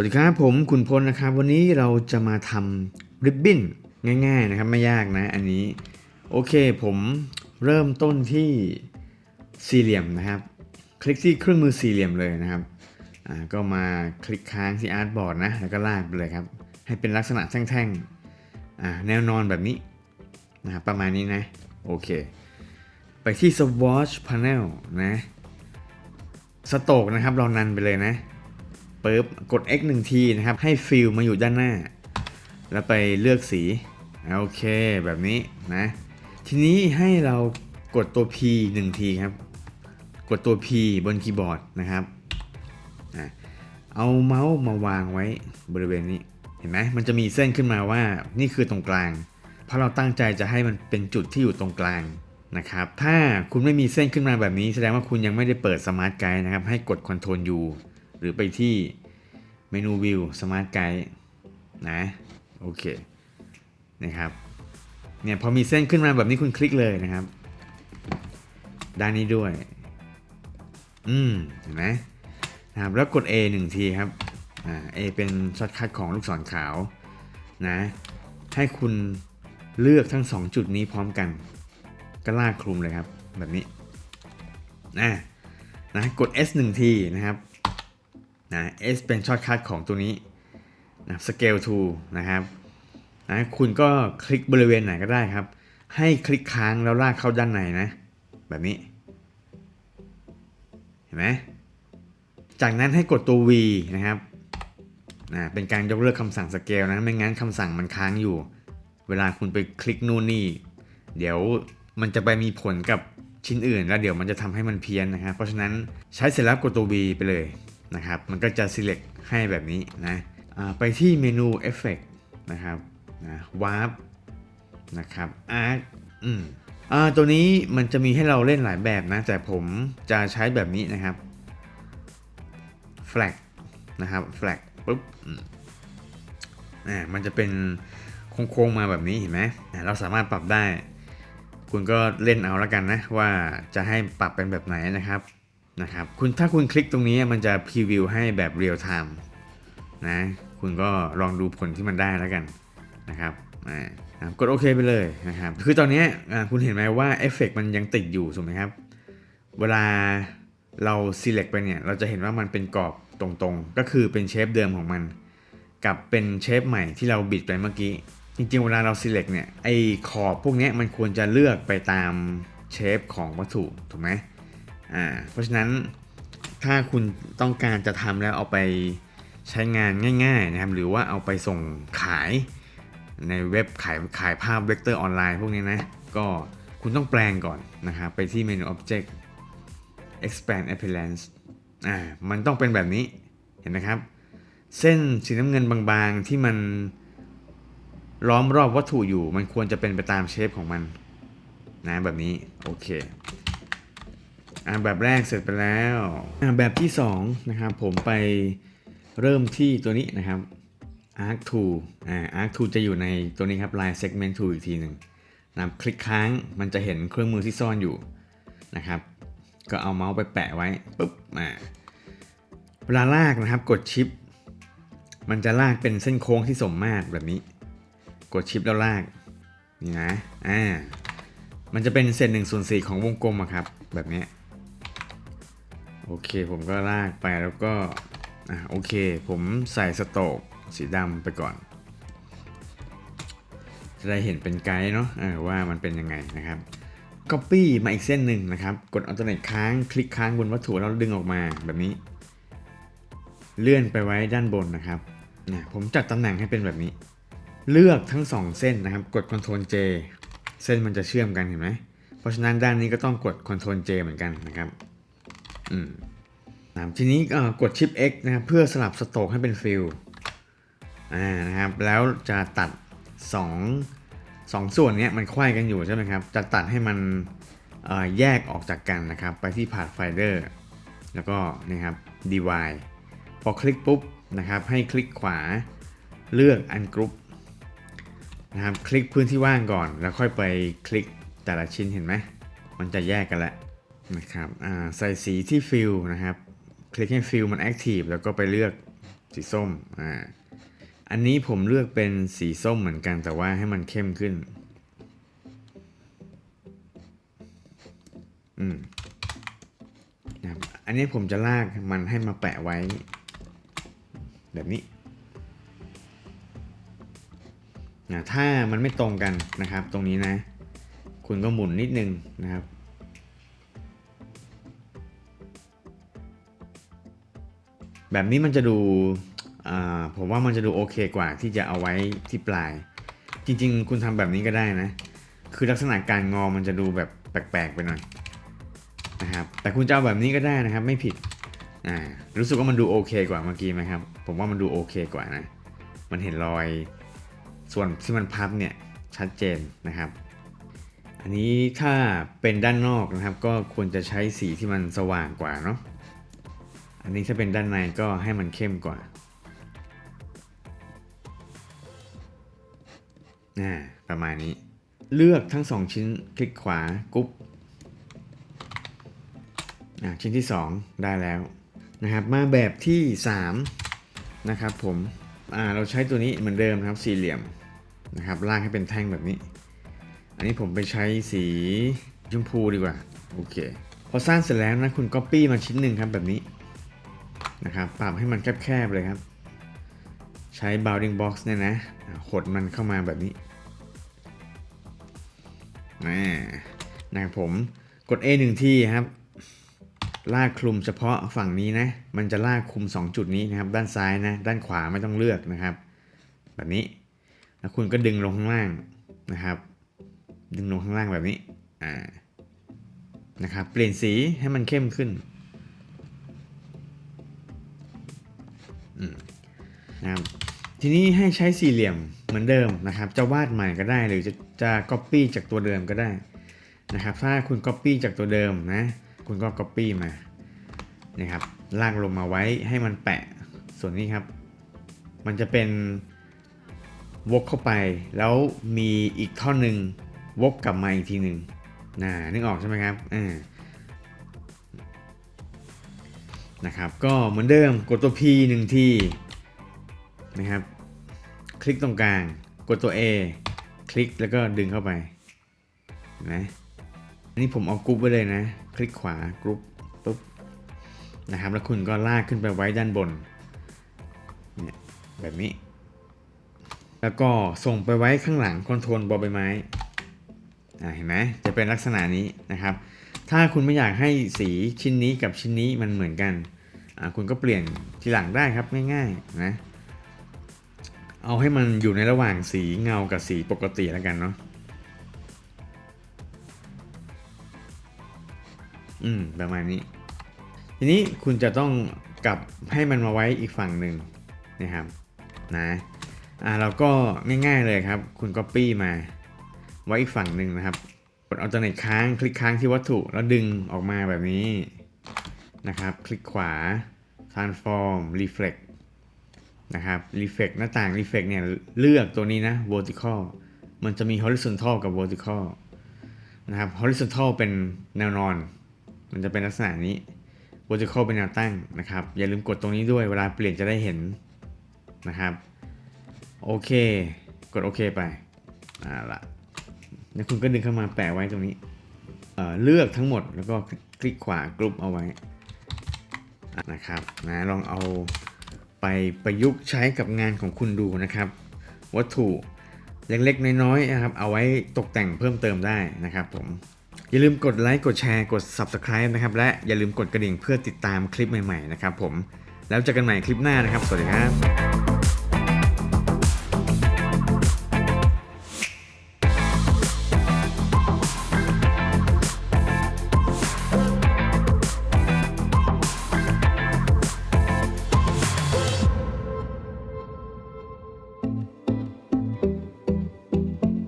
วัสดีครับผมคุณพลนะครับ วันนี้เราจะมาทำริบบิ้นง่าย ๆนะครับ ไม่ยากนะอันนี้ โอเคผมเริ่มต้นที่สี่เหลี่ยมนะครับ คลิกที่เครื่องมือสี่เหลี่ยมเลยนะครับอ่าก็มาคลิกค้างที่อาร์ตบอร์ดนะแล้วก็ลากไปเลยครับ ให้เป็นลักษณะแท่งๆอ่าแนวนอนแบบนี้นะครับประมาณนี้นะ โอเค ไปที่ swatch panel นะสโตกนะครับ เรานันไปเลยนะ ปึ๊บกด X 1ทีนะครับ ให้ฟิลมาอยู่ด้านหน้า แล้วไปเลือกสี โอเค แบบนี้นะ ทีนี้ให้เรากดตัว P 1ทีครับ กดตัว P บนคีย์บอร์ดนะครับ เอาเมาส์มาวางไว้บริเวณนี้ เห็นไหมมันจะมีเส้นขึ้นมาว่านี่คือตรงกลาง เพราะเราตั้งใจจะให้มันเป็นจุดที่อยู่ตรงกลางนะครับ ถ้าคุณไม่มีเส้นขึ้นมาแบบนี้แสดงว่าคุณยังไม่ได้เปิดสมาร์ทไกด์นะครับ ให้กด Ctrl U หรือไปที่เมนูวิวสมาร์ทไกด์นะโอเคนะครับเนี่ยพอมีเส้นขึ้นมาแบบนี้คุณคลิกเลยนะครับ ด้านนี้ด้วย อืมเห็นไหมนะครับแล้วกด A 1 ทีครับอ่า A เป็นช็อตคัทของลูกศรขาวนะ ให้คุณเลือกทั้ง 2 จุดนี้พร้อมกัน ก็ลากคลุมเลยครับ แบบนี้นะนะกด S 1 ทีนะครับ นะ S เป็นช็อตคัทของตัวนี้นะ Scale to นะครับนะคุณก็คลิกบริเวณไหนก็ได้ครับ ให้คลิกค้างแล้วลากเข้าด้านในนะ แบบนี้ เห็นไหมจากนั้นให้กดตัว V นะครับนะเป็นการยกเลิกคำสั่ง Scale นะ ไม่งั้นคำสั่งมันค้างอยู่ เวลาคุณไปคลิกนู่นนี่ เดี๋ยวมันจะไปมีผลกับชิ้นอื่น แล้วเดี๋ยวมันจะทำให้มันเพี้ยนนะครับ เพราะฉะนั้นใช้เสร็จแล้วกดตัว V ไปเลย นะครับ มันก็จะ select ให้แบบนี้นะไปที่เมนู Effect นะครับนะ Warp นะครับ Arc อืมอ่าตัวนี้มันจะมีให้เราเล่นหลายแบบนะ แต่ผมจะใช้แบบนี้นะครับ Flag นะครับ Flag ปุ๊บอ่ามันจะเป็นโค้งๆมาแบบนี้เห็นไหมอ่าเราสามารถปรับได้ คุณก็เล่นเอาแล้วกันนะ ว่าจะให้ปรับเป็นแบบไหนนะครับ นะครับคุณถ้าคุณคลิกตรงนี้มันจะพรีวิวให้แบบเรียลไทม์นะคุณก็ลองดูผลที่มันได้แล้วกันนะครับกดโอเคไปเลยนะครับคือตอนนี้คุณเห็นไหมว่าเอฟเฟกมันยังติดอยู่ถูกไหมครับ เวลาเรา select ไปเนี่ยเราจะเห็นว่ามันเป็นกรอบตรงๆ ก็คือเป็นเชฟเดิมของมัน กับเป็นเชฟใหม่ที่เราบิดไปเมื่อกี้ จริงๆ เวลาเรา select เนี่ยไอ้ขอบพวกนี้มันควรจะเลือกไปตามเชฟของวัตถุถูกไหม อ่าเพราะฉะนั้นถ้าคุณต้องการจะทำแล้วเอาไปใช้งานง่ายๆนะครับ หรือว่าเอาไปส่งขายในเว็บขายขายภาพเวกเตอร์ออนไลน์พวกนี้นะ ก็คุณต้องแปลงก่อนนะครับไปที่เมนู Object Expand Appearance อ่ามันต้องเป็นแบบนี้เห็นไหมครับ เส้นสีน้ำเงินบางๆที่มันล้อมรอบวัตถุอยู่ มันควรจะเป็นไปตามเชฟของมันนะแบบนี้ โอเค อ่าแบบแรกเสร็จไปแล้วอ่าแบบที่2นะครับผมไปเริ่มที่ตัวนี้นะครับ arc tool อ่า arc tool จะอยู่ในตัวนี้ครับ line segment tool อีกทีหนึ่งนะครับคลิกค้างมันจะเห็นเครื่องมือที่ซ่อนอยู่นะครับ ก็เอาเมาส์ไปแปะไว้ปุ๊บอ่าเวลาลากนะครับกดชิป มันจะลากเป็นเส้นโค้งที่สมมาตรแบบนี้ กดชิปแล้วลากนี่นะอ่ามันจะเป็นเศษหนึ่งส่วนสี่ของวงกลมอะครับ แบบนี้ โอเคผมก็ลากไปแล้วก็อ่าโอเค ผมใส่สโตกสีดำไปก่อน จะได้เห็นเป็นไกด์เนาะะว่ามันเป็นยังไงนะครับ Copy มาอีกเส้นหนึ่งนะครับ กด Alternate ค้างคลิกค้างบนวัตถุแล้วดึงออกมาแบบนี้ เลื่อนไปไว้ด้านบนนะครับนะผมจัดตำแหน่งให้เป็นแบบนี้ เลือกทั้ง 2 เส้นนะครับ กด Ctrl J เส้นมันจะเชื่อมกันเห็นไหมเพราะฉะนั้นด้านนี้ก็ต้องกด Ctrl J เหมือนกันนะครับ ทีนี้กดชิป X นะครับเพื่อสลับสโตกให้เป็นฟิลนะครับแล้วจะตัด 2 2 ส่วนนี้มันควายกันอยู่ใช่ไหมครับ จะตัดให้มันแยกออกจากกันนะครับ ไปที่ Pathfinder แล้วก็นี่ครับ divide พอคลิกปุ๊บนะครับ ให้คลิกขวาเลือก ungroup นะครับ คลิกพื้นที่ว่างก่อน แล้วค่อยไปคลิกแต่ละชิ้นเห็นไหม มันจะแยกกันแล้ว นะครับใส่สีที่ฟิลนะครับ คลิกให้ฟิลมัน active แล้วก็ไปเลือกสีส้มอ่าอันนี้ผมเลือกเป็นสีส้มเหมือนกันแต่ว่าให้มันเข้มขึ้นอืมนะครับอันนี้ผมจะลากมันให้มาแปะไว้ แบบนี้นะถ้ามันไม่ตรงกันนะครับ ตรงนี้นะ คุณก็หมุนนิดนึงนะครับ แบบนี้มันจะดูผมว่ามันจะดูโอเคกว่าที่จะเอาไว้ที่ปลาย จริง ๆ คุณทำแบบนี้ก็ได้นะ คือลักษณะการงอมันจะดูแบบแปลกๆไปหน่อยนะครับแต่คุณจะเอาแบบนี้ก็ได้นะครับ ไม่ผิดอ่ารู้สึกว่ามันดูโอเคกว่าเมื่อกี้ไหมครับ ผมว่ามันดูโอเคกว่านะ มันเห็นรอยส่วนที่มันพับเนี่ยชัดเจนนะครับ อันนี้ถ้าเป็นด้านนอกนะครับ ก็ควรจะใช้สีที่มันสว่างกว่าเนาะ อันนี้ถ้าเป็นด้านในก็ให้มันเข้มกว่าอ่าประมาณนี้ เลือกทั้ง2ชิ้นคลิกขวากรุ๊ปอ่าชิ้นที่ 2 ได้แล้วนะครับ มาแบบที่ 3 นะครับผมอ่าเราใช้ตัวนี้เหมือนเดิมครับสี่เหลี่ยมนะครับลากให้เป็นแท่งแบบนี้ อันนี้ผมไปใช้สีชมพูดีกว่า โอเค พอสร้างเสร็จแล้วนะคุณ Copy มาชิ้นหนึ่งครับแบบนี้ นะครับ ปรับให้มันแคบๆเลยครับ ใช้ bounding box เนี่ยนะอ่าหดมันเข้ามาแบบนี้นะครับผมกด A หนึ่งที่ครับ ลากคลุมเฉพาะฝั่งนี้นะ มันจะลากคลุม 2 จุดนี้นะครับ ด้านซ้ายนะ ด้านขวาไม่ต้องเลือกนะครับ แบบนี้ แล้วคุณก็ดึงลงข้างล่างนะครับ ดึงลงข้างล่างแบบนี้ อ่า นะครับ เปลี่ยนสีให้มันเข้มขึ้น นะครับทีนี้ให้ใช้สี่เหลี่ยมเหมือนเดิมนะครับ จะวาดใหม่ก็ได้หรือจะจะ copy จากตัวเดิมก็ได้นะครับ ถ้าคุณ copy จากตัวเดิมนะ คุณก็ copy มานะครับลากลงมาไว้ให้มันแปะส่วนนี้ครับ มันจะเป็นวกเข้าไป แล้วมีอีกท่อนหนึ่งวกกลับมาอีกทีหนึ่งนะนึกออกใช่ไหมครับอ่านะครับ ก็เหมือนเดิมกดตัว P หนึ่งที นะครับ คลิกตรงกลาง กดตัว A คลิกแล้วก็ดึงเข้าไปนะอันนี้ผมเอากรุ๊ปไว้เลยนะ คลิกขวากรุ๊ปปุ๊บนะครับ แล้วคุณก็ลากขึ้นไปไว้ด้านบนเนี่ยแบบนี้ แล้วก็ส่งไปไว้ข้างหลังคอนโทรลบอใบไม้อ่าเห็นไหมจะเป็นลักษณะนี้นะครับ ถ้าคุณไม่อยากให้สีชิ้นนี้กับชิ้นนี้มันเหมือนกันอ่าคุณก็เปลี่ยนทีหลังได้ครับง่ายๆนะ เอาให้มันอยู่ในระหว่างสีเงากับสีปกติแล้วกันเนาะอืมประมาณนี้ ทีนี้คุณจะต้องกลับให้มันมาไว้อีกฝั่งหนึ่งนะครับนะอ่าเราก็ง่ายๆเลยครับ คุณ Copy มาไว้อีกฝั่งหนึ่งนะครับ กด Alternate ค้างคลิกค้างที่วัตถุ แล้วดึงออกมาแบบนี้นะครับ คลิกขวา Transform Reflect นะครับ reflect หน้าต่าง reflect เนี่ยเลือกตัวนี้นะ vertical มันจะมี horizontal กับ vertical นะครับ horizontal เป็นแนวนอน มันจะเป็นลักษณะนี้ vertical เป็นแนวตั้งนะครับ อย่าลืมกดตรงนี้ด้วยเวลาเปลี่ยนจะได้เห็นนะครับ โอเค กดโอเคไปอ่าละแล้วคุณก็ดึงเข้ามาแปะไว้ตรงนี้เเลือกทั้งหมดแล้วก็คลิกขวากรุ๊ปเอาไว้นะครับนะลองเอา ไปประยุกต์ใช้กับงานของคุณดูนะครับ วัตถุเล็กๆ น้อยๆนะครับ เอาไว้ตกแต่งเพิ่มเติมได้นะครับผมอย่าลืมกดไลค์กดแชร์กด Subscribe นะครับ และอย่าลืมกดกระดิ่งเพื่อติดตามคลิปใหม่ๆนะครับผมแล้วเจอกันใหม่คลิปหน้านะครับ สวัสดีครับ